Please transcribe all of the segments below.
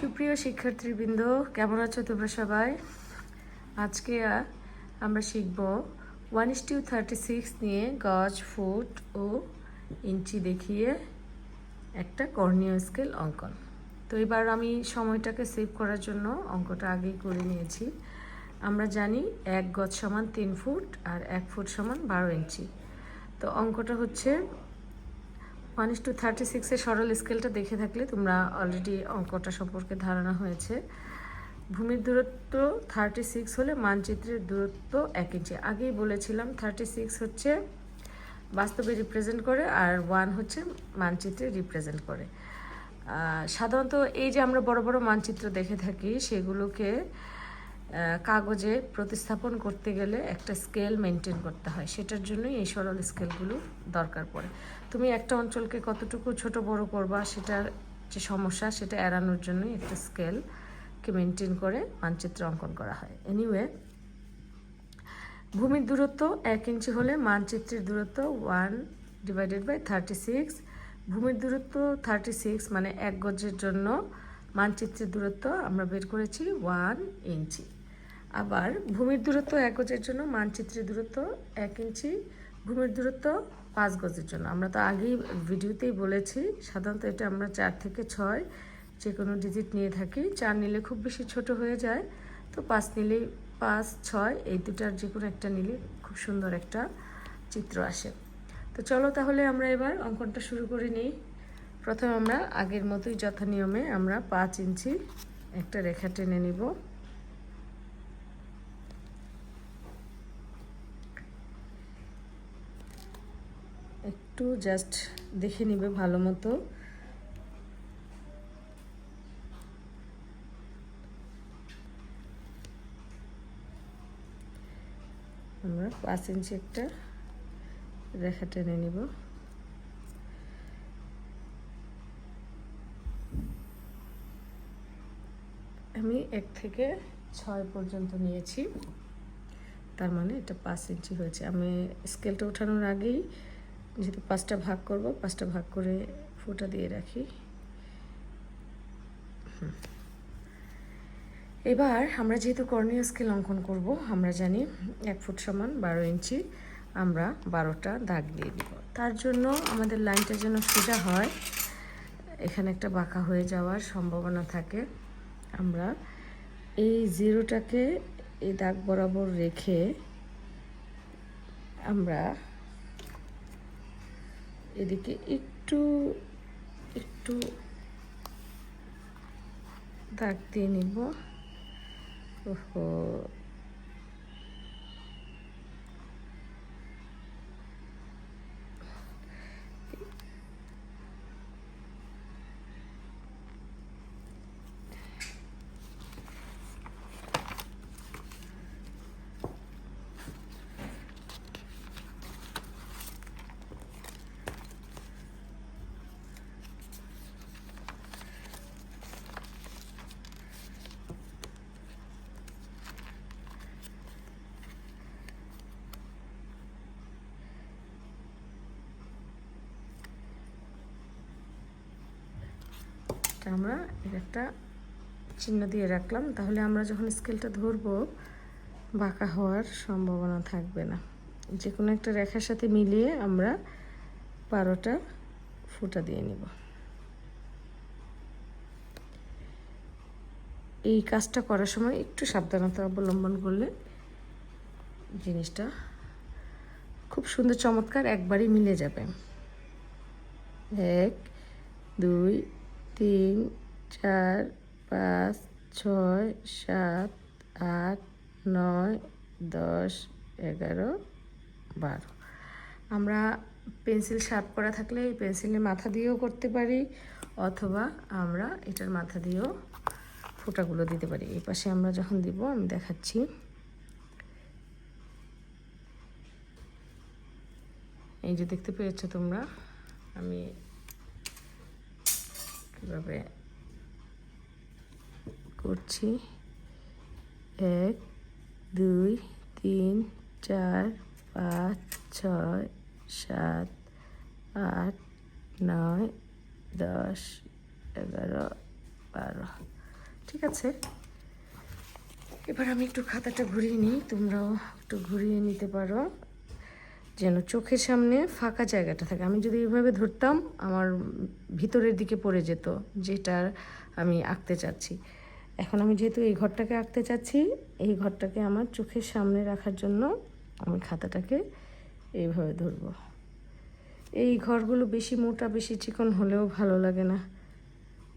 সুপ্রিয় শিক্ষার্থীবৃন্দ, কেমন আছো তোমরা সবাই? আজকে আমরা শিখব one is to thirty six নিয়ে গজ, ফুট ও ইঞ্চি দেখিয়ে একটা কর্ণীয় স্কেল অঙ্কন। তো এবার আমি সময়টাকে সেভ করার জন্য অঙ্কটা আগেই করে নিয়েছি। আমরা জানি এক গজ সমান তিন ফুট আর এক ফুট সমান বারো ইঞ্চি। তো অঙ্কটা হচ্ছে ওয়ান ইস টু থার্টি সিক্সের সরল স্কেলটা দেখে থাকলে তোমরা অলরেডি অঙ্কটা সম্পর্কে ধারণা হয়েছে। ভূমির দূরত্ব থার্টি সিক্স হলে মানচিত্রের দূরত্ব এক ইঞ্চি আগেই বলেছিলাম থার্টি সিক্স হচ্ছে বাস্তবে রিপ্রেজেন্ট করে আর ওয়ান হচ্ছে মানচিত্রে রিপ্রেজেন্ট করে। সাধারণত এই যে আমরা বড় বড় মানচিত্র দেখে থাকি, সেগুলোকে কাগজে প্রতিস্থাপন করতে গেলে একটা স্কেল মেনটেন করতে হয়। সেটার জন্যই এই সরল স্কেলগুলো দরকার পড়ে। তুমি একটা অঞ্চলকে কতটুকু ছোট বড় করবা, সেটার যে সমস্যা, সেটা এড়ানোর জন্যই একটা স্কেলকে মেনটেন করে মানচিত্র অঙ্কন করা হয়। এনিওয়ে ভূমির দূরত্ব এক ইঞ্চি হলে মানচিত্রের দূরত্ব one divided by thirty six ভূমির দূরত্ব থার্টি সিক্স মানে এক গজের জন্য মানচিত্রের দূরত্ব আমরা বের করেছি ওয়ান ইঞ্চি। আবার ভূমির দূরত্ব এক গজের জন্য, মানচিত্রের দূরত্ব এক ইঞ্চি, ভূমির দূরত্ব পাঁচ গজের জন্য। আমরা তো আগেই ভিডিওতেই বলেছি, সাধারণত এটা আমরা চার থেকে ছয় যে কোনো ডিজিট নিয়ে থাকি। চার নিলে খুব বেশি ছোট হয়ে যায়, তো পাঁচ নিলেই পাঁচ, ছয়, এই দুটার যে কোনো একটা নিলে খুব সুন্দর একটা চিত্র আসে। তো চলো তাহলে আমরা এবার অঙ্কনটা শুরু করে নিই। প্রথমে আমরা আগের মতোই যথা নিয়মে আমরা পাঁচ ইঞ্চি একটা রেখা টেনে নিব। একটু জাস্ট দেখে নিবে ভালো মতো। আমরা পাঁচ ইঞ্চি একটা রেখা টেনে নিব। আমি এক থেকে ছয় পর্যন্ত নিয়েছি। তার মানে এটা পাঁচ ইঞ্চি হয়েছে। আমি স্কেলটা ওঠানোর আগেই যেহেতু পাঁচটা ভাগ করব, পাঁচটা ভাগ করে ফুটা দিয়ে রাখি। এবার আমরা যেহেতু কর্ণীয় স্কেল অঙ্কন করব, আমরা জানি এক ফুট সমান বারো ইঞ্চি, আমরা বারোটা দাগ দিয়ে দিব। তার জন্য আমাদের লাইনটা যেন সোজা হয়, এখানে একটা বাঁকা হয়ে যাওয়ার সম্ভাবনা থাকে। আমরা এই জিরোটাকে এই দাগ বরাবর রেখে আমরা এদিকে একটু একটু দাগ দিয়ে নিব। ওহো। আমরা এর একটা চিহ্ন দিয়ে রাখলাম। তাহলে আমরা যখন স্কেলটা ধরবো, বাঁকা হওয়ার সম্ভাবনা থাকবে না। যে কোনো একটা রেখার সাথে মিলিয়ে আমরা বারোটা ফুটা দিয়ে নিব। এই কাজটা করার সময় একটু সাবধানতা অবলম্বন করলে জিনিসটা খুব সুন্দর চমৎকার একবারই মিলে যাবে। এক, দুই তিন, চার, পাঁচ, ছয়, সাত, আট, নয়, দশ, এগারো, বারো। আমরা পেন্সিল শার্প করা থাকলে এই পেন্সিলের মাথা দিয়েও করতে পারি, অথবা আমরা এটার মাথা দিয়েও ফোঁটাগুলো দিতে পারি। এই পাশে আমরা যখন দিব, আমি দেখাচ্ছি। এই যে দেখতে পেয়েছ তোমরা, আমি কীভাবে করছি। এক, দুই, তিন, চার, পাঁচ, ছয়, সাত, আট, নয়, দশ, এগারো, বারো। ঠিক আছে? এবার আমি একটু খাতাটা ঘুরিয়ে নিই। তোমরাও একটু ঘুরিয়ে নিতে পারো। যেন চোখের সামনে ফাঁকা জায়গাটা থাকে। আমি যদি এইভাবে ধরতাম, আমার ভিতরের দিকে পড়ে যেত যেটার আমি আঁকতে চাচ্ছি। এখন আমি যেহেতু এই ঘরটাকে আঁকতে চাচ্ছি, এই ঘরটাকে আমার চোখের সামনে রাখার জন্য আমি খাতাটাকে এইভাবে ধরবো। এই ঘরগুলো বেশি মোটা, বেশি চিকন হলেও ভালো লাগে না।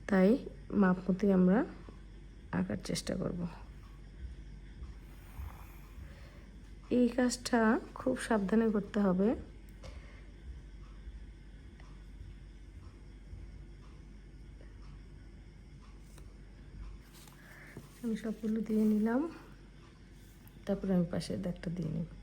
তাই মাপ মতোই আমরা আঁকার চেষ্টা করব। এই কাজটা খুব সাবধানে করতে হবে। আমি সবগুলো দিয়ে নিলাম। তারপরে আমি পাশের দাগটা দিয়ে নেব।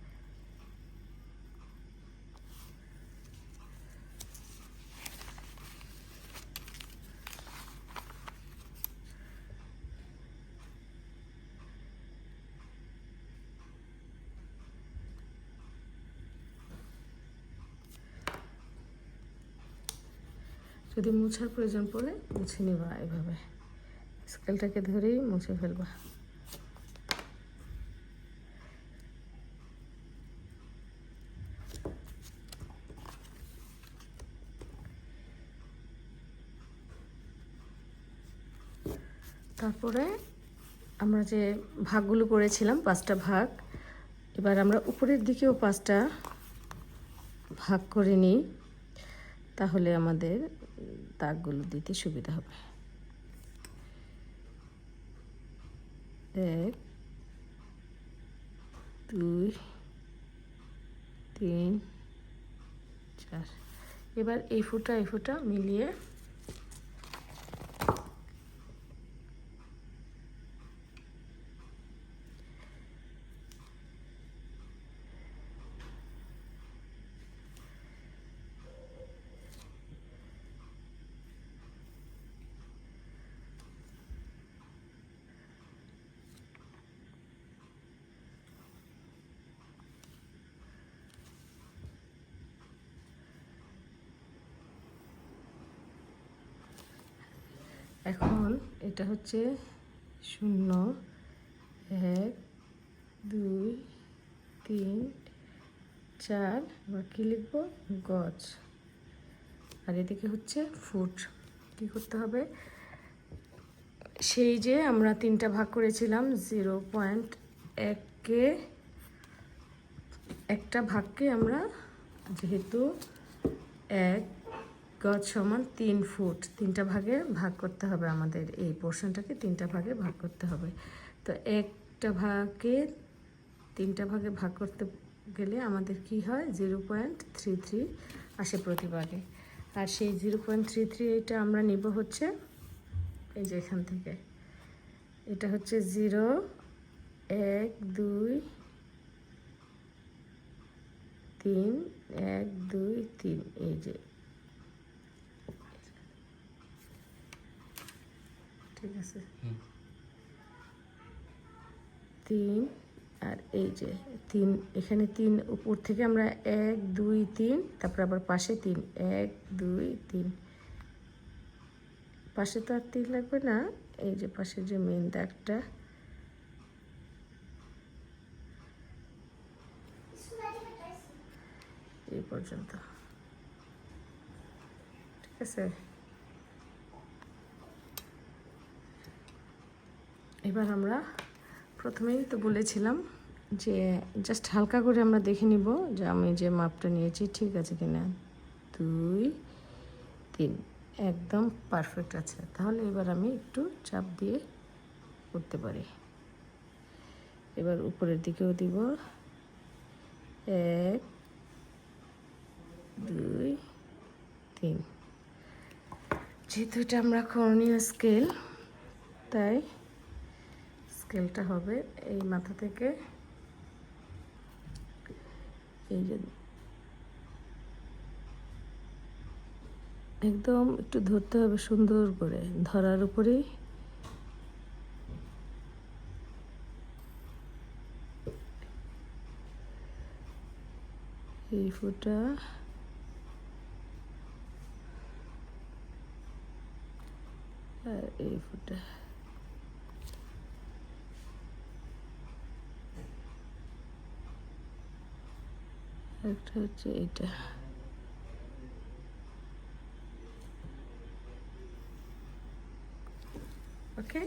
যদি মোছার প্রয়োজন পড়ে, মুছে নেবা এভাবে স্কেলটাকে ধরেই মুছে ফেলবা। তারপরে আমরা যে ভাগগুলো করেছিলাম, পাঁচটা ভাগ, এবার আমরা উপরের দিকেও পাঁচটা ভাগ করে নিই। তাহলে আমাদের দাগগুলো দিতে সুবিধা হবে। এক, দুই, তিন, চার। এবার এই ফুটা এই ফুটা মিলিয়ে এখন এটা হচ্ছে শূন্য, এক, দুই, তিন, চার, এবার কী লিখব? গজ আর এদিকে হচ্ছে ফুট কী করতে হবে? সেই যে আমরা তিনটা ভাগ করেছিলাম জিরো পয়েন্ট এককে একটা ভাগকে আমরা যেহেতু এক গজ সমান তিন ফুট। তিনটা ভাগে ভাগ করতে হবে আমাদের। এই পোর্শনটাকে তিনটা ভাগে ভাগ করতে হবে। তো একটা ভাগে, তিনটা ভাগে ভাগ করতে গেলে আমাদের কি হয়? জিরো পয়েন্ট থ্রি থ্রি আসে প্রতি ভাগে। আর সেই জিরো পয়েন্ট থ্রি থ্রি এটা আমরা নিব হচ্ছে এই যে এখান থেকে। এটা হচ্ছে জিরো এক, দুই, তিন, এক, দুই, তিন। এই যে ঠিক আছে। তিন আর এই যে তিন এখানে তিন উপর থেকে আমরা এক দুই তিন তারপর আবার পাশে তিন এক দুই তিন। পাশে তো আর তিন লাগবে না এই যে পাশে যে মেন দাগটা। এই পর্যন্ত। ঠিক আছে? এবার আমরা প্রথমেই তো বলেছিলাম যে জাস্ট হালকা করে আমরা দেখে নিব যে আমি যে মাপটা নিয়েছি ঠিক আছে কিনা। দুই, তিন। একদম পারফেক্ট আছে। তাহলে এবার আমি একটু চাপ দিয়ে করতে পারি। এবার উপরের দিকেও দিব। এক, দুই, তিন। যেহেতু এটা আমরা করণীয় স্কেল তাই স্কেলটা হবে এই মাথা থেকে। এই যে একদম একটু ধরতে হবে সুন্দর করে, ধরার উপরেই। এই ফুটা। আর এই ফুটা। একটা হচ্ছে এটা। ওকে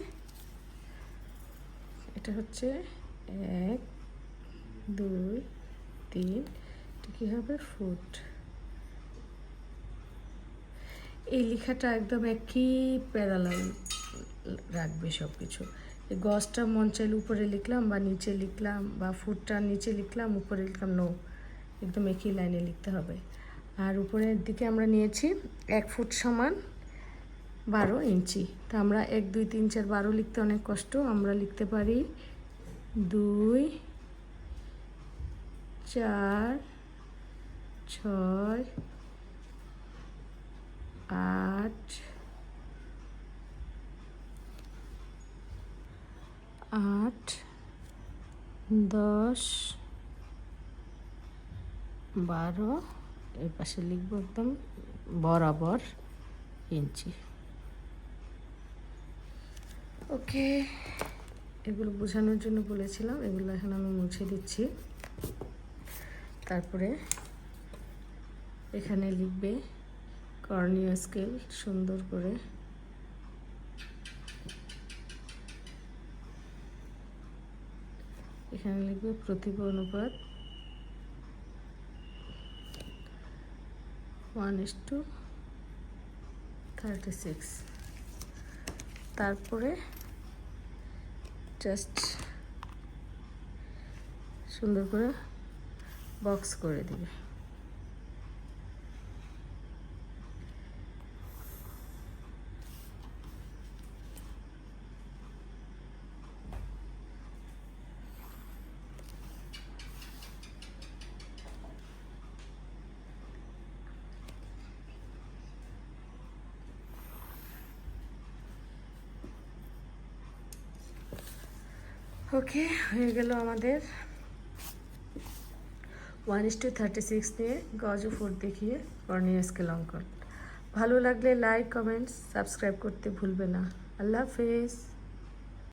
এটা হচ্ছে এক, দুই, তিন। এটা কী হবে? ফুট এই লেখাটা একদম একই প্যারালাল রাখবে সব কিছু এই গজটা মন চাইলে উপরে লিখলাম বা নিচে লিখলাম বা ফুটটা নিচে লিখলাম, উপরে লিখলাম নো একদম একই লাইনে লিখতে হবে। আর উপরের দিকে আমরা নিয়েছি এক ফুট সমান বারো ইঞ্চি। তা আমরা এক, দুই, তিন, চার, বারো লিখতে অনেক কষ্ট। আমরা লিখতে পারি দুই, চার, ছয়, আট আট, দশ বারো এই পাশে লিখব একদম বরাবর ইঞ্চি। ওকে, এগুলো বোঝানোর জন্য বলেছিলাম, এগুলো এখন আমি মুছে দিচ্ছি। তারপরে এখানে লিখবে কর্নিয়া স্কেল, সুন্দর করে। এখানে লিখবে প্রতিভা অনুপাত one is to thirty six তারপরে জাস্ট সুন্দর করে বক্স করে দিবে। ওকে হয়ে গেল আমাদের one is to thirty six নিয়ে গজ ফুড দেখিয়ে কর্নিয়া স্কেল অঙ্কন ভালো লাগলে লাইক কমেন্টস সাবস্ক্রাইব করতে ভুলবে না। আল্লাহ হাফেজ।